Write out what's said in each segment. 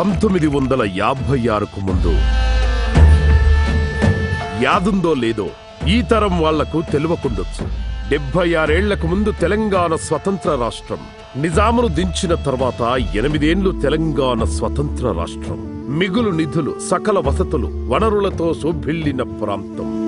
పంతొమ్మిది వందల యాభై ఆరుకు ముందు. యాదుందో లేదో ఈ తరం వాళ్ళకు తెలియకుండొచ్చు డెబ్బై ఆరేళ్ళకు ముందు తెలంగాణ స్వతంత్ర రాష్ట్రం. నిజామును దించిన తర్వాత ఎనిమిదేండ్లు తెలంగాణ స్వతంత్ర రాష్ట్రం. మిగులు నిధులు సకల వసతులు వనరులతో శోభిల్లిన ప్రాంతం.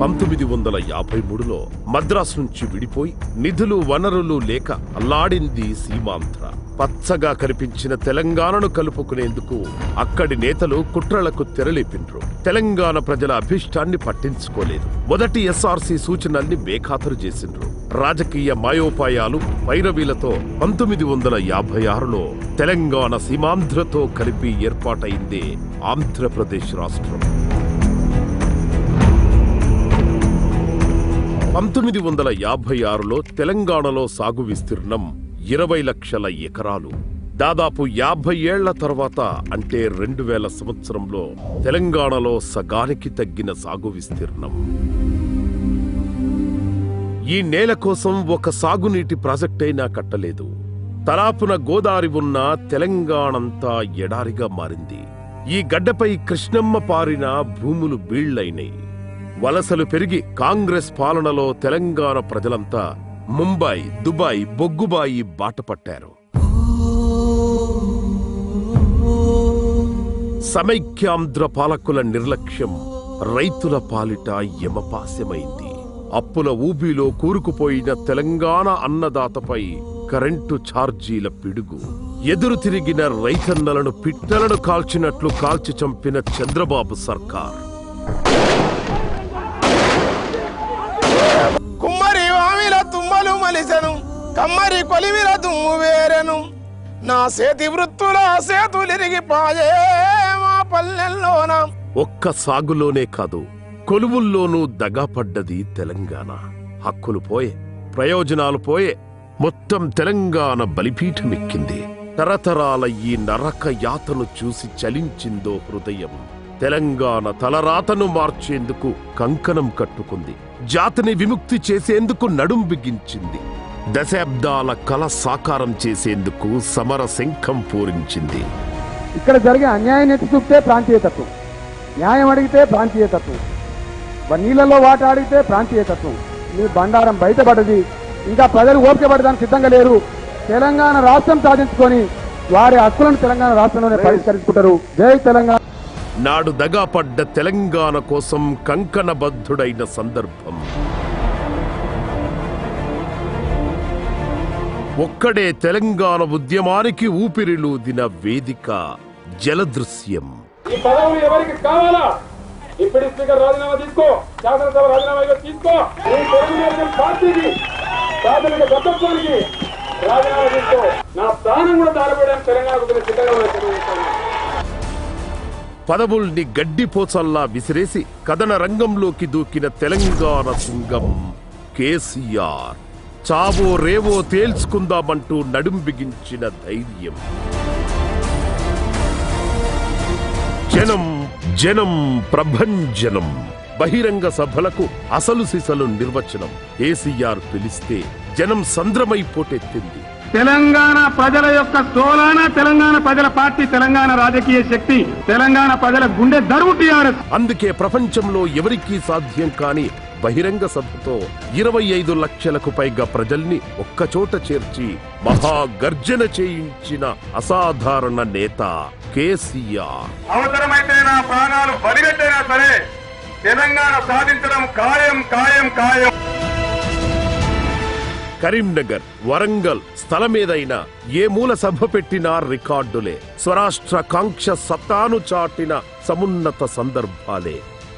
పంతొమ్మిది వందల యాభై మూడులో మద్రాసు నుంచి విడిపోయి నిధులు వనరులు లేక అల్లాడింది సీమాంధ్ర. పచ్చగా కనిపించిన తెలంగాణను కలుపుకునేందుకు అక్కడి నేతలు కుట్రలకు తెరలేపిండ్రు. తెలంగాణ ప్రజల అభిష్టాన్ని పట్టించుకోలేదు. మొదటి ఎస్ఆర్సీ సూచనల్ని బేఖాతరు చేసిండ్రు. రాజకీయ మాయోపాయాలు వైరవీలతో పంతొమ్మిది వందల యాభై ఆరులో తెలంగాణ సీమాంధ్రతో కలిపి ఏర్పాటైందే ఆంధ్రప్రదేశ్ రాష్ట్రం. పంతొమ్మిది వందల యాభై ఆరులో తెలంగాణలో సాగు విస్తీర్ణం ఇరవై లక్షల ఎకరాలు. దాదాపు యాభై ఏళ్ళ తర్వాత అంటే రెండు వేల సంవత్సరంలో తెలంగాణలో సగానికి తగ్గిన సాగు విస్తీర్ణం. ఈ నేల కోసం ఒక సాగునీటి ప్రాజెక్టైనా కట్టలేదు. తలాపున గోదారి ఉన్న తెలంగాణంతా ఎడారిగా మారింది. ఈ గడ్డపై కృష్ణమ్మ పారిన భూములు బీళ్ళైనాయి వలసలు పెరిగి కాంగ్రెస్ పాలనలో తెలంగాణ ప్రజలంతా ముంబై దుబాయ్ బొగ్గుబాయి బాట పట్టారు. సమైక్యాంధ్ర పాలకుల నిర్లక్ష్యం రైతుల పాలిట యమపాస్యమైంది. అప్పుల ఊబిలో కూరుకుపోయిన తెలంగాణ అన్నదాతపై కరెంటు ఛార్జీల పిడుగు. ఎదురు తిరిగిన రైతన్నలను పిట్టలను కాల్చినట్లు కాల్చి చంపిన చంద్రబాబు సర్కార్ కుమ్మరి వామిల తుమ్మలు కమ్మరి కొలివిర దుమ్ము వేరెను. నా సేతి వృత్తుల సేతులిరిగి పాయే మా పల్లెల్లోన. ఒక్క సాగులోనే కాదు కొలువుల్లోనూ దగాపడ్డది తెలంగాణ. హక్కులు పోయే ప్రయోజనాలు పోయే మొత్తం తెలంగాణ బలిపీఠమెక్కింది. తరతరాల ఈ నరక యాతను చూసి చలించిందో హృదయం. తెలంగాణ తలరాతను మార్చేందుకు కంకణం కట్టుకుంది. జాతిని విముక్తి చేసేందుకు నడుం బిగించింది. దశాబ్దాల కల సాకారం చేసేందుకు సమర శంఖం పూరించింది. ఇక్కడ జరిగే అన్యాయం ఎత్తి చూపితే ప్రాంతీయతత్వం న్యాయం అడిగితే ప్రాంతీయతత్వం నీళ్ళలో వాట అడిగితే ప్రాంతీయతత్వం మీ బండారం బయటపడ్డది ఇంకా ప్రజలు ఓపిక పడడానికి సిద్ధంగా లేరు. తెలంగాణ రాష్ట్రం సాధించుకొని వారి హక్కులను తెలంగాణ రాష్ట్రంలోనే పరిష్కరించుకుంటారు. జై తెలంగాణ. నాడు దగాపడ్డ తెలంగాణ కోసం కంకణబద్ధుడైన సందర్భం. ఒక్కడే తెలంగాణ ఉద్యమానికి ఊపిరిలూదిన వేదిక జలదృశ్యం. ఈ పదవులు ఎవరికి కావాలా? స్పీకర్ రాజీనామా తీసుకో శాసనసభ రాజీనామా తీసుకో. తెలుగుదేశం పార్టీకి ప్రాథమిక రాజీనామా తీసుకో. నా ప్రాణం కూడా దారిపోయడానికి తెలంగాణకు సిద్ధంగా పదవుల్ని గడ్డిపోచల్లా విసిరేసి కథన రంగంలోకి దూకిన తెలంగాణ సింగం కేసీఆర్. చావో రేవో తేల్చుకుందామంటూ నడుం బిగించిన ధైర్యం. జనం జనం ప్రభంజనం. బహిరంగ సభలకు అసలు సిసలు నిర్వచనం. కేసీఆర్ పిలిస్తే జనం సంద్రమై పోటెత్తింది తెలంగాణ ప్రజల యొక్క సోలాన తెలంగాణ ప్రజల పార్టీ తెలంగాణ రాజకీయ శక్తి తెలంగాణ ప్రజల గుండె దరువు టీఆర్ఎస్ అందుకే ప్రపంచంలో ఎవరికీ సాధ్యం కాని బహిరంగ సభతో ఇరవై ఐదు లక్షలకు పైగా ప్రజల్ని ఒక్కచోట చేర్చి మహాగర్జన చేయించిన అసాధారణ నేత కేసీఆర్. అవసరమైతే నా ప్రాణాలు బలిగట్టైనా సరే తెలంగాణ సాధించడం ఖాయం ఖాయం ఖాయం. కరీంనగర్ వరంగల్ స్థలమేదైనా ఏ మూల సభ పెట్టినా రికార్డులే. స్వరాష్ట్ర కాంక్ష సత్తాను చాటిన సమున్నత సందర్భాలే.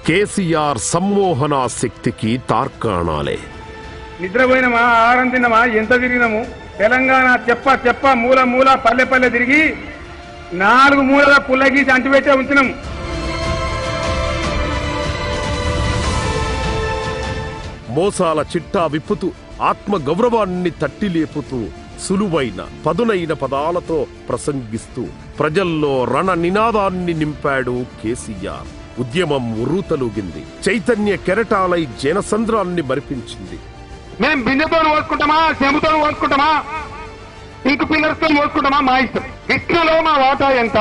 కేసీఆర్ సమ్మోహన శక్తికి తార్కాణాలే. నిద్రపోయినమా ఆహారం తిన్నమా ఎంత తిరిగినాము? తెలంగాణ చెప్ప చెప్ప మూల మూల పల్లె పల్లె తిరిగి నాలుగు మూలల పుల్లగీసి అంటిపెట్టే ఉంచినాం మోసాల చిట్టా విప్పుతూ ఆత్మ గౌరవాన్ని తట్టి లేపుతూ సులువైన పదునైన పదాలతో ప్రసంగిస్తూ ప్రజల్లో రణ నినాదాన్ని నింపాడు కేసీఆర్. ఉద్యమం ఉర్రూతలూగింది చైతన్య కెరటాలై జనసంద్రాన్ని మరిపించింది. మేము బిందెతో పోసుకుంటామా చెంబుతో పోసుకుంటామా ఇంక పిల్లర్స్తో పోసుకుంటామా మా ఇష్టం. కృష్ణలో మా వాటా ఎంత?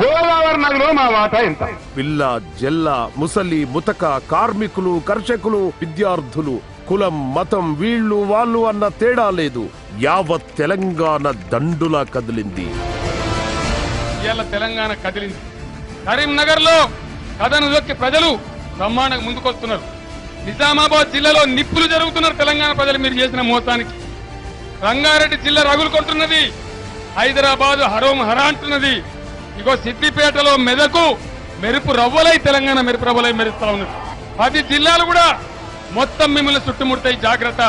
గోదావరి నదిలో మా వాటా ఎంత? పిల్ల జెల్ల ముసలి ముతక కార్మికులు కర్షకులు విద్యార్థులు కులం మతం వీళ్ళు వాళ్ళు అన్న తేడా లేదు. యావత్ తెలంగాణ దండులా కదిలింది. ఇవాళ తెలంగాణ కదిలింది. కరీంనగర్లో కథను దొక్కి ప్రజలు బ్రహ్మాండంగా ముందుకొస్తున్నారు. నిజామాబాద్ జిల్లాలో నిప్పులు జరుగుతున్నారు తెలంగాణ ప్రజలు మీరు చేసిన మోసానికి. రంగారెడ్డి జిల్లా రగులు కొంటున్నది హైదరాబాద్ హరోం హరా అంటున్నది. ఇగో సిద్దిపేటలో మెదకు మెరుపు రవ్వలై తెలంగాణ మెరుపు రవ్వలై మెరుస్తా ఉన్నది. పది జిల్లాలు కూడా మొత్తం మిమ్మల్ని చుట్టుముడతాయి జాగ్రత్త.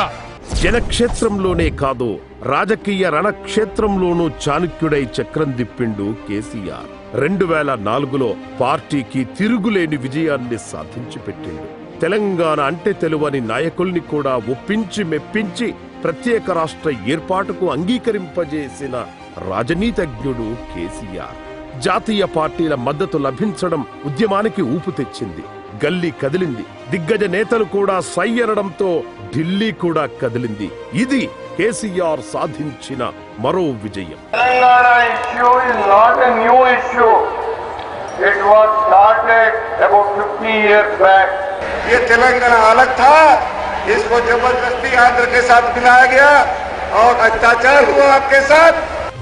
జనక్షేత్రంలోనే కాదు రాజకీయ రణక్షేత్రంలోనూ చాణుక్యుడై చక్రం దిప్పిండు కేసీఆర్. రెండు వేల నాలుగులో పార్టీకి తిరుగులేని విజయాన్ని సాధించి పెట్టిండు. తెలంగాణ అంటే తెలువని నాయకుల్ని కూడా ఒప్పించి మెప్పించి ప్రత్యేక రాష్ట్ర ఏర్పాటుకు అంగీకరింపజేసిన రాజనీతజ్ఞుడు కేసీఆర్. జాతీయ పార్టీల మద్దతు లభించడం ఉద్యమానికి ఊపు తెచ్చింది. గల్లీ కదిలింది దిగ్గజ నేతలు కూడా సై అనడంతో ఢిల్లీ కూడా కదిలింది ఇది కేసీఆర్ సాధించిన మరో విజయం Telangana issue is not a new issue. It was started about 50 years back. ये तेलंगाना अलग था इसको जबरदस्ती आंध्र के साथ मिलाया गया और अत्याचार हुआ आपके साथ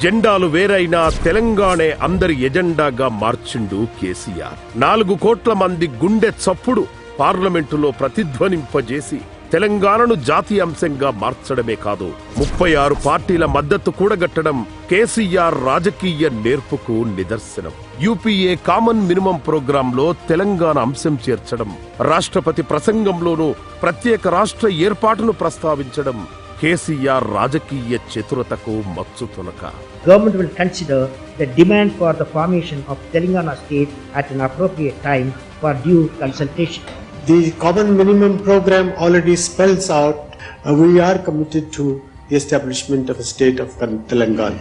జెండాలు వేరైనా తెలంగాణే అందరి ఎజెండాగా మార్చిండు కేసీఆర్. నాలుగు కోట్ల మంది గుండె చప్పుడు పార్లమెంటులో ప్రతిధ్వనింపజేసి తెలంగాణను జాతీయ అంశంగా మార్చడమే కాదు ముప్పై ఆరు పార్టీల మద్దతు కూడగట్టడం కేసీఆర్ రాజకీయ నేర్పుకు నిదర్శనం. యూపీఏ కామన్ మినిమం ప్రోగ్రాంలో తెలంగాణ అంశం చేర్చడం రాష్ట్రపతి ప్రసంగంలోనూ ప్రత్యేక రాష్ట్ర ఏర్పాటును ప్రస్తావించడం కేసీఆర్ రాజకీయ చతురతకు మచ్చు తొలక government will consider the demand for the formation of Telangana state at an appropriate time for due consultation the common minimum programme already spells out we are committed to establishment of state of Telangana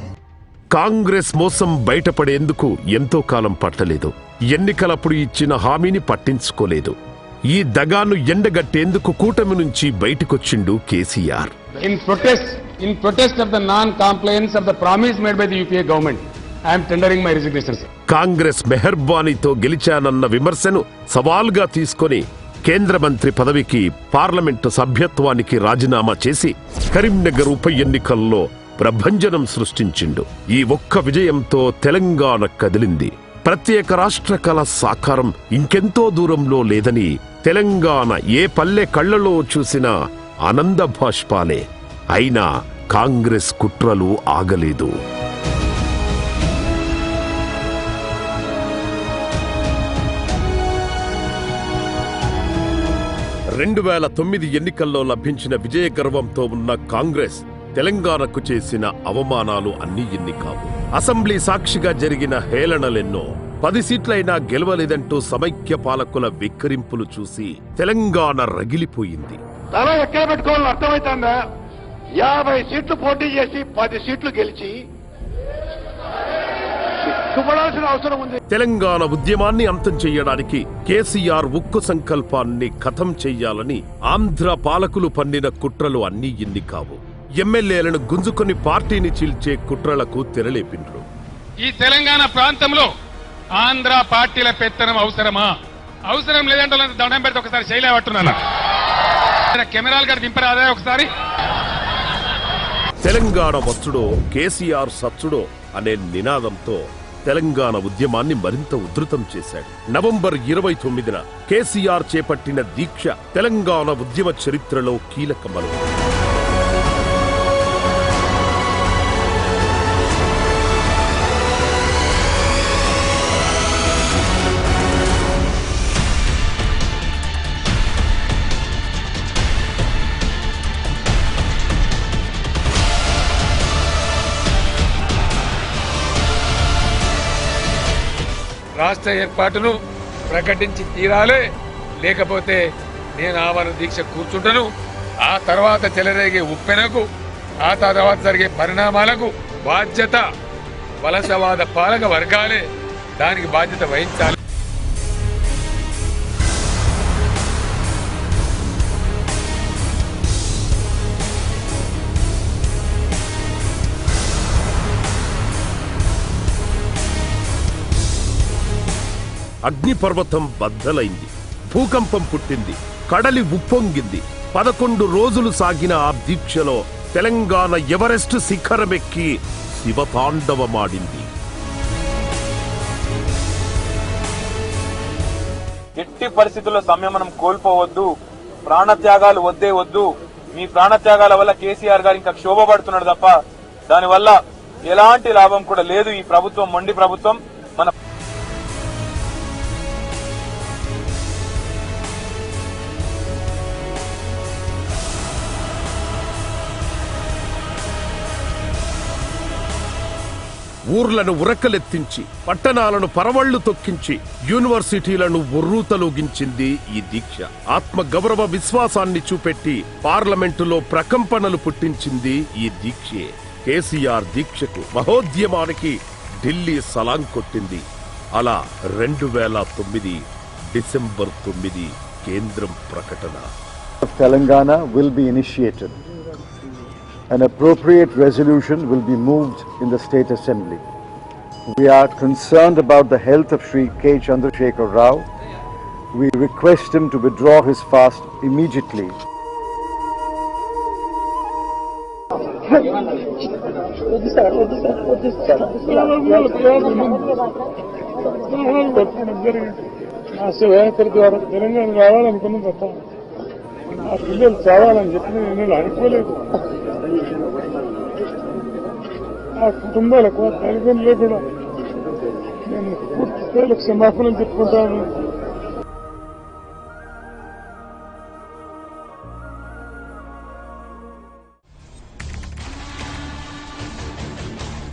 Congress మోసం బయటపడేందుకు ఎంతో కాలం పట్టలేదు. ఎన్నికలప్పుడు ఇచ్చిన హామీని పట్టించుకోలేదు. ఈ దగాను ఎండగట్టేందుకు కూటమి నుంచి బయటకొచ్చిండు KCR. Protest, in protest of the non-compliance of the promise made by the UPA government, I am tendering my resignation, sir. Congress మెహర్బానీతో గెలిచానన్న విమర్శను సవాల్గా తీసుకొని కేంద్ర మంత్రి పదవికి పార్లమెంటు సభ్యత్వానికి రాజీనామా చేసి కరీంనగర్ ఉప ఎన్నికల్లో ప్రభంజనం సృష్టించిండు. ఈ ఒక్క విజయంతో తెలంగాణ కదిలింది. ప్రత్యేక రాష్ట్ర కళ సాకారం ఇంకెంతో దూరంలో లేదని తెలంగాణ ఏ పల్లె కళ్ళలో చూసినా ఆనంద భాష్పాలే. అయినా కాంగ్రెస్ కుట్రలు ఆగలేదు. రెండు వేల తొమ్మిది ఎన్నికల్లో లభించిన విజయ గర్వంతో ఉన్న కాంగ్రెస్ తెలంగాణకు చేసిన అవమానాలు అన్ని ఎన్ని కావు. అసెంబ్లీ సాక్షిగా జరిగిన హేళనలెన్నో పది సీట్లైనా గెలవలేదంటూ సమైక్య పాలకుల విక్కరింపులు చూసి తెలంగాణ రగిలిపోయింది. తల ఎక్కడ పెట్టుకోవాలని అర్థమవుతుందా యాభై సీట్లు పోటీ చేసి పది సీట్లు గెలిచి సిగ్గుపడాల్సిన అవసరం ఉంది. తెలంగాణ ఉద్యమాన్ని అంతం చెయ్యడానికి కేసీఆర్ ఉక్కు సంకల్పాన్ని ఖతం చెయ్యాలని ఆంధ్ర పాలకులు పన్నిన కుట్రలు అన్నీ ఇన్ని కావు. ఎమ్మెల్యేలను గుంజుకొని పార్టీని చీల్చే కుట్రలకు తెరలేపిండ్రు. ఈ తెలంగాణ ప్రాంతంలో ఆంధ్ర పార్టీల పెత్తనం అవసరమా? అవసరం లేదంటే దండం పెడితే ఒకసారి శైలే పట్టున్నాను కెమెరాలు గారు దింపరాదా ఒకసారి? తెలంగాణ వచ్చుడో కేసీఆర్ సచ్చుడో అనే నినాదంతో తెలంగాణ ఉద్యమాన్ని మరింత ఉధృతం చేశాడు. నవంబర్ ఇరవై తొమ్మిదిన కేసీఆర్ చేపట్టిన దీక్ష తెలంగాణ ఉద్యమ చరిత్రలో కీలకమలు. రాష్ట్ర ఏర్పాటును ప్రకటించి తీరాలే. లేకపోతే నేను ఆవరణ దీక్ష కూర్చుంటను. ఆ తర్వాత చెలరేగే ఉప్పెనకు ఆ తర్వాత జరిగే పరిణామాలకు బాధ్యత వలసవాద పాలక వర్గాలే. దానికి బాధ్యత వహించాలి. అగ్నిపర్వతం బద్దలైంది. భూకంపం పుట్టింది. కడలి ఉప్పొంగింది. పదకొండు రోజులు సాగిన ఆ దీక్షలో తెలంగాణ ఎవరెస్ట్ శిఖరమెక్కి శివతాండవమాడింది ఎట్టి పరిస్థితుల్లో సంయమనం కోల్పోవద్దు. ప్రాణత్యాగాలు వద్దే వద్దు. మీ ప్రాణత్యాగాల వల్ల కేసీఆర్ గారు ఇంకా క్షోభపడుతున్నాడు తప్ప దానివల్ల ఎలాంటి లాభం కూడా లేదు ఈ ప్రభుత్వం మొండి ప్రభుత్వం. ఊర్లను ఉరకలెత్తించి పట్టణాలను పరవళ్ళు తొక్కించి యూనివర్సిటీలను ఉర్రూతలూగించింది ఈ దీక్ష. ఆత్మ గౌరవ విశ్వాసాన్ని చూపెట్టి పార్లమెంటులో ప్రకంపనలు పుట్టించింది ఈ దీక్షే. కేసీఆర్ దీక్షకు మహోద్యమానికి ఢిల్లీ సలాం కొట్టింది. అలా రెండు వేల తొమ్మిది డిసెంబర్ తొమ్మిది కేంద్రం ప్రకటన. Telangana will be initiated. An appropriate resolution will be moved in the State Assembly. We are concerned about the health of Sri K. Chandrasekhar Rao. We request him to withdraw his fast immediately. నా శివయాత్ర ద్వారా తెలంగాణ రావాలనుకున్నాం తప్ప ఆ పిల్లలు చావాలని చెప్పి నేను అనుకోలేదు ఆ కుటుంబాలకు ఆ తల్లిదండ్రులు కూడా నేను పూర్తి స్థాయిలో క్షమాపణలు చెప్పుకుంటాను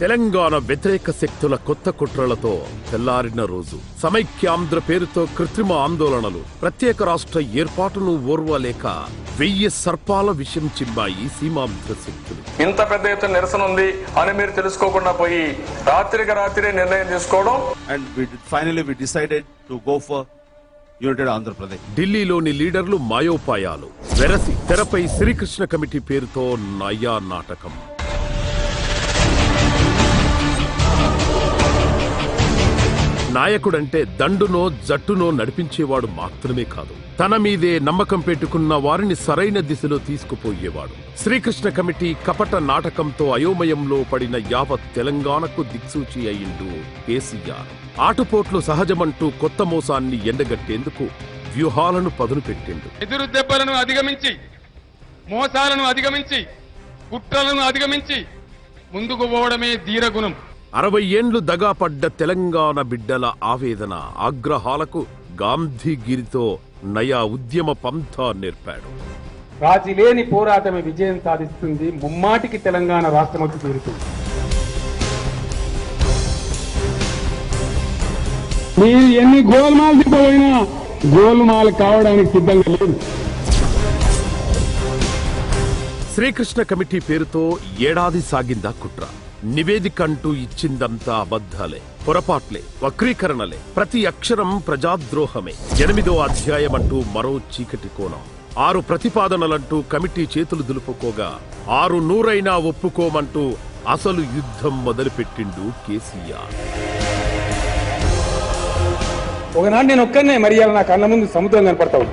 తెలంగాణ వ్యతిరేక శక్తుల కొత్త కుట్రలతో తెల్లారిన రోజు సమైక్యాంధ్ర పేరుతో కృత్రిమ ఆందోళనలు ప్రత్యేక రాష్ట్ర ఏర్పాటును ఓర్వలేక వెయ్యి సర్పాల విషం చిమ్మాయి సీమాంధ్ర శక్తులు. ఇంత పెద్ద ఎత్తున నిరసన ఉంది అని మీరు తెలుసుకోకుండా పోయి రాత్రికి రాత్రి నిర్ణయం తీసుకోవడం. Finally we decided to go for United Andhra Pradesh. ఢిల్లీలోని లీడర్లు మాయోపాయాలు వెరసి తెరపై శ్రీకృష్ణ కమిటీ పేరుతో నయా నాటకం. నాయకుడంటే దండునో జట్టునో నడిపించేవాడు మాత్రమే కాదు. తన మీదే నమ్మకం పెట్టుకున్న వారిని సరైన దిశలో తీసుకుపోయేవాడు. శ్రీకృష్ణ కమిటీ కపట నాటకంతో అయోమయంలో పడిన యావత్ తెలంగాణకు దిక్సూచి అయిండు కేసీఆర్. ఆటుపోట్లు సహజమంటూ కొత్త మోసాన్ని ఎండగట్టేందుకు వ్యూహాలను పదును పెట్టిండు. ఎదురు దెబ్బలను అధిగమించి మోసాలను అధిగమించి కుట్రలను అధిగమించి ముందుకు పోవడమే ధీరగుణం అరవై ఏండ్లు దగాపడ్డ తెలంగాణ బిడ్డల ఆవేదన ఆగ్రహాలకు గాంధీగిరితో నయా ఉద్యమ పంథా నేర్పాడు. రాజీ లేని పోరాటమే విజయం సాధిస్తుంది. ముమ్మాటికి తెలంగాణ రాష్ట్రమొచ్చి తీరుతుంది. మీరు ఎన్ని గోల్మాల్ తిప్పబోయినా గోల్మాల్ కావడానికి సిద్ధంగా లేదు. శ్రీకృష్ణ కమిటీ పేరుతో ఏడాది సాగిందా కుట్ర? నివేదిక అంటూ ఇచ్చిందంతా అబద్ధాలే పొరపాట్లే వక్రీకరణలే. ప్రతి అక్షరం ప్రజాద్రోహమే. ఎనిమిదో అధ్యాయం అంటూ మరో చీకటి కోణం. ఆరు ప్రతిపాదనలంటూ కమిటీ చేతులు దులుపుకోగా ఆరు నూరైనా ఒప్పుకోమంటూ అసలు యుద్ధం మొదలుపెట్టిండు కేసీఆర్. ఒకనాడు నేను ఒక్కనే మరి నా కళ్ళ ముందు సముద్రం కనపడతావు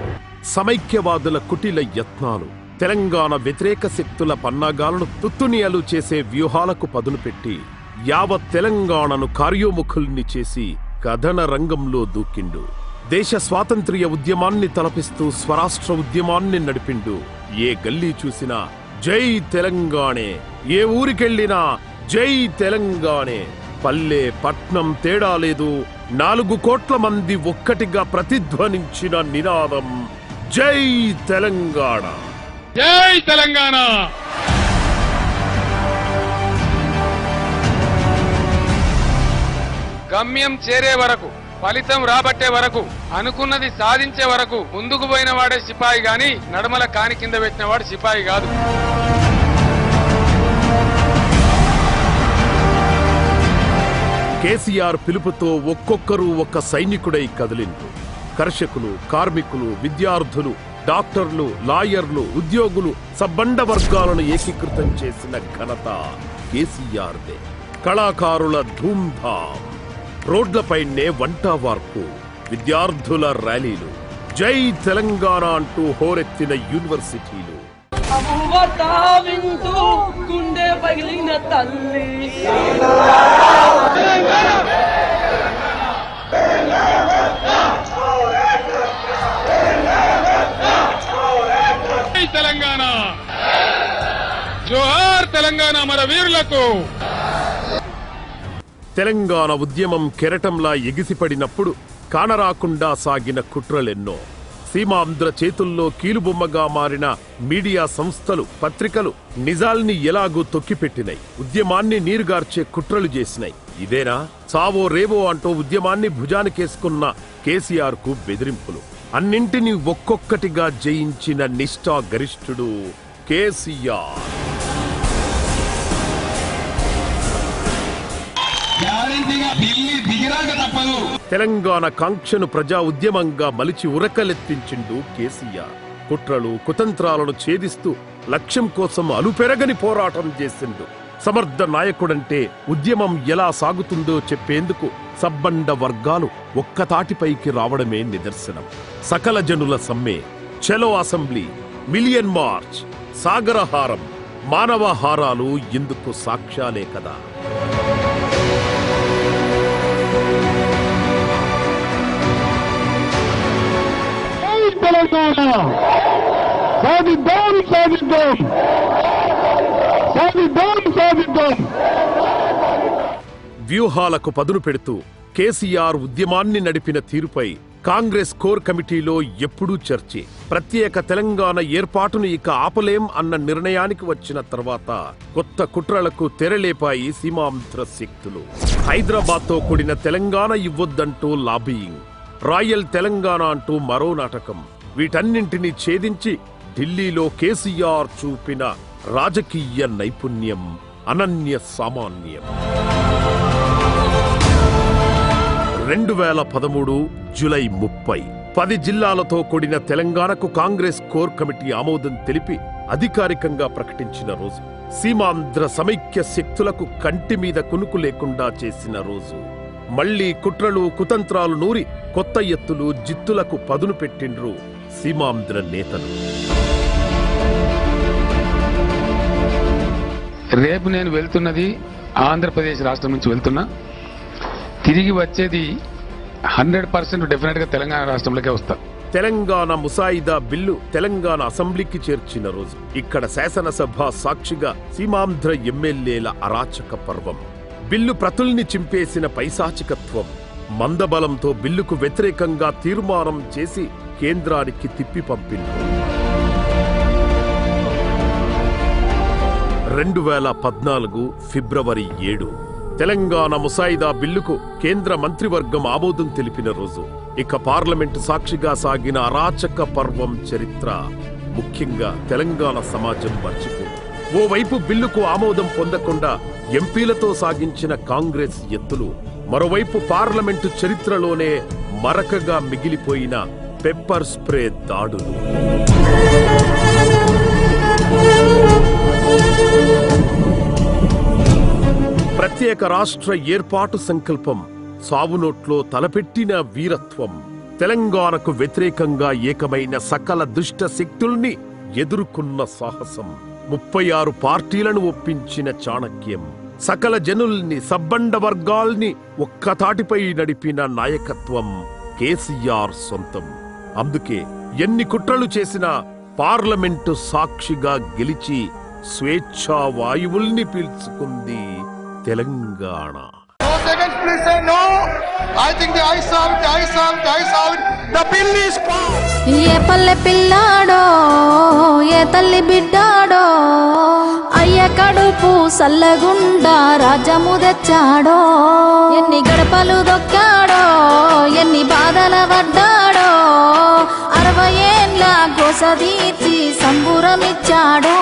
సమైక్యవాదుల కుటిల యత్నాలు. తెలంగాణ వ్యతిరేక శక్తుల పన్నాగాలను తుత్తునియలు చేసే వ్యూహాలకు పదును పెట్టి యావత్ తెలంగాణను కార్యోముఖుల్ని చేసి కథన రంగంలో దూకిండు. దేశ స్వాతంత్ర్య ఉద్యమాన్ని తలపిస్తూ స్వరాష్ట్ర ఉద్యమాన్ని నడిపిండు. ఏ గల్లీ చూసినా జై తెలంగాణే ఏ ఊరికెళ్ళినా జై తెలంగాణే. పల్లె పట్నం తేడా లేదు నాలుగు కోట్ల మంది ఒక్కటిగా ప్రతిధ్వనించిన నినాదం జై తెలంగాణ. జై తెలంగాణ! గమ్యం చేరే వరకు ఫలితం రాబట్టే వరకు అనుకున్నది సాధించే వరకు ముందుకు పోయిన వాడే సిపాయి గాని నడమల కాని కింద పెట్టిన వాడు సిపాయి కాదు. కేసీఆర్ పిలుపుతో ఒక్కొక్కరు ఒక్క సైనికుడై కదిలిండ్రు కర్షకులు కార్మికులు విద్యార్థులు డాక్టర్లు లాయర్లు ఉద్యోగులు సబ్బండ వర్గాలను ఏకీకృతం చేసిన ఘనత కేసీఆర్దే. కళాకారుల ధూమ్ధామ్. రోడ్లపైనే వంట వార్పు. విద్యార్థుల ర్యాలీలు. జై తెలంగాణ అంటూ హోరెత్తిన యూనివర్సిటీలు. గుండె పగిలిన తల్లి తెలంగాణ జోహార్ తెలంగాణ మన వీరులకు. తెలంగాణ ఉద్యమం కెరటంలా ఎగిసిపడినప్పుడు కానరాకుండా సాగిన కుట్రలెన్నో. సీమాంధ్ర చేతుల్లో కీలుబొమ్మగా మారిన మీడియా సంస్థలు పత్రికలు నిజాల్ని ఎలాగూ తొక్కిపెట్టినాయి ఉద్యమాన్ని నీరుగార్చే కుట్రలు చేసినాయి ఇదేనా? చావో రేవో అంటూ ఉద్యమాన్ని భుజానికేసుకున్న కేసీఆర్కు బెదిరింపులు. అన్నింటినీ ఒక్కొక్కటిగా జయించిన నిష్ఠా గరిష్ఠుడు కేసీఆర్. తెలంగాణ కాంక్షను ప్రజా ఉద్యమంగా మలిచి ఉరకలెత్తించిండు కేసీఆర్. కుట్రలు కుతంత్రాలను ఛేదిస్తూ లక్ష్యం కోసం అలుపెరగని పోరాటం చేసిండు. సమర్థ నాయకుడంటే ఉద్యమం ఎలా సాగుతుందో చెప్పేందుకు సబ్బండ వర్గాలు ఒక్కతాటిపైకి రావడమే నిదర్శనం. సకల జనుల సమ్మె చెలో అసెంబ్లీ మిలియన్ మార్చ్ సాగరహారం మానవహారాలు ఇందుకు సాక్ష్యాలే కదా. తెలంగాణ సాధిద్దాం సాధిద్దాం సాధిద్దాం సాధిద్దాం వ్యూహాలకు పదును పెడుతూ కేసీఆర్ ఉద్యమాన్ని నడిపిన తీరుపై కాంగ్రెస్ కోర్ కమిటీలో ఎప్పుడూ చర్చే. ప్రత్యేక తెలంగాణ ఏర్పాటును ఇక ఆపలేం అన్న నిర్ణయానికి వచ్చిన తర్వాత కొత్త కుట్రలకు తెరలేపాయి సీమాంధ్ర శక్తులు. హైదరాబాద్తో కూడిన తెలంగాణ ఇవ్వొద్దంటూ లాబీయింగ్. రాయల్ తెలంగాణ అంటూ మరో నాటకం. వీటన్నింటినీ ఛేదించి ఢిల్లీలో కేసీఆర్ చూపిన రాజకీయ నైపుణ్యం అనన్య సామాన్యం. రెండు వేల పదమూడు జులై ముప్పై పది జిల్లాలతో కూడిన తెలంగాణకు కాంగ్రెస్ కోర్ కమిటీ ఆమోదం తెలిపి అధికారికంగా ప్రకటించిన రోజు. సీమాంధ్ర సమైక్య శక్తులకు కంటి మీద కునుకు లేకుండా చేసిన రోజు. మళ్ళీ కుట్రలు కుతంత్రాలు నూరి కొత్త ఎత్తులు జిత్తులకు పదును పెట్టిండ్రు. సీమాంధ్ర నేతలు రేపు నేను వెళ్తున్నది ఆంధ్రప్రదేశ్ రాష్ట్రం నుంచి వెళ్తున్నా. తిరిగి వచ్చేది హండ్రెడ్ పర్సెంట్ డెఫినెట్గా తెలంగాణ రాష్ట్రంలోకే వస్తా. తెలంగాణ ముసాయిదా బిల్లు తెలంగాణ అసెంబ్లీకి చేర్చిన రోజు ఇక్కడ శాసనసభ సాక్షిగా సీమాంధ్ర ఎమ్మెల్యేల అరాచక పర్వం. బిల్లు ప్రతుల్ని చింపేసిన పైశాచికత్వం. మందబలంతో బిల్లుకు వ్యతిరేకంగా తీర్మానం చేసి కేంద్రానికి తిప్పి పంపింది. రెండు వేల పద్నాలుగు ఫిబ్రవరి ఏడు. తెలంగాణ ముసాయిదా బిల్లుకు కేంద్ర మంత్రివర్గం ఆమోదం తెలిపిన రోజు. ఇక పార్లమెంటు సాక్షిగా సాగిన అరాచక పర్వం చరిత్ర. ముఖ్యంగా తెలంగాణ సమాజం మర్చిపోయింది ఓవైపు బిల్లుకు ఆమోదం పొందకుండా ఎంపీలతో సాగించిన కాంగ్రెస్ ఎత్తులు మరోవైపు పార్లమెంటు చరిత్రలోనే మరకగా మిగిలిపోయిన పెప్పర్ స్ప్రే దాడులు. ప్రత్యేక రాష్ట్ర ఏర్పాటు సంకల్పం సావునోట్లో తలపెట్టిన వీరత్వం తెలంగాణకు వ్యతిరేకంగా ఏకమైన సకల దుష్ట శక్తుల్ని ఎదుర్కొన్న సాహసం ముప్పై ఆరు పార్టీలను ఒప్పించిన చాణక్యం. సకల జనుల్ని సబ్బండ వర్గాల్ని ఒక్కతాటిపై నడిపిన నాయకత్వం కేసీఆర్ సొంతం. అందుకే ఎన్ని కుట్రలు చేసినా పార్లమెంటు సాక్షిగా గెలిచి స్వేచ్ఛా వాయువుల్ని పీల్చుకుంది తెలంగాణ. ఏ పల్లె పిల్లాడో ఏ తల్లి బిడ్డాడో కడుపు సల్లగుండా రాజ్యము తెచ్చాడో? ఎన్ని గడపలు దొక్కాడో? ఎన్ని బాధల పడ్డాడో? అరవై ఏండ్ల గోస సంబురమిచ్చాడో?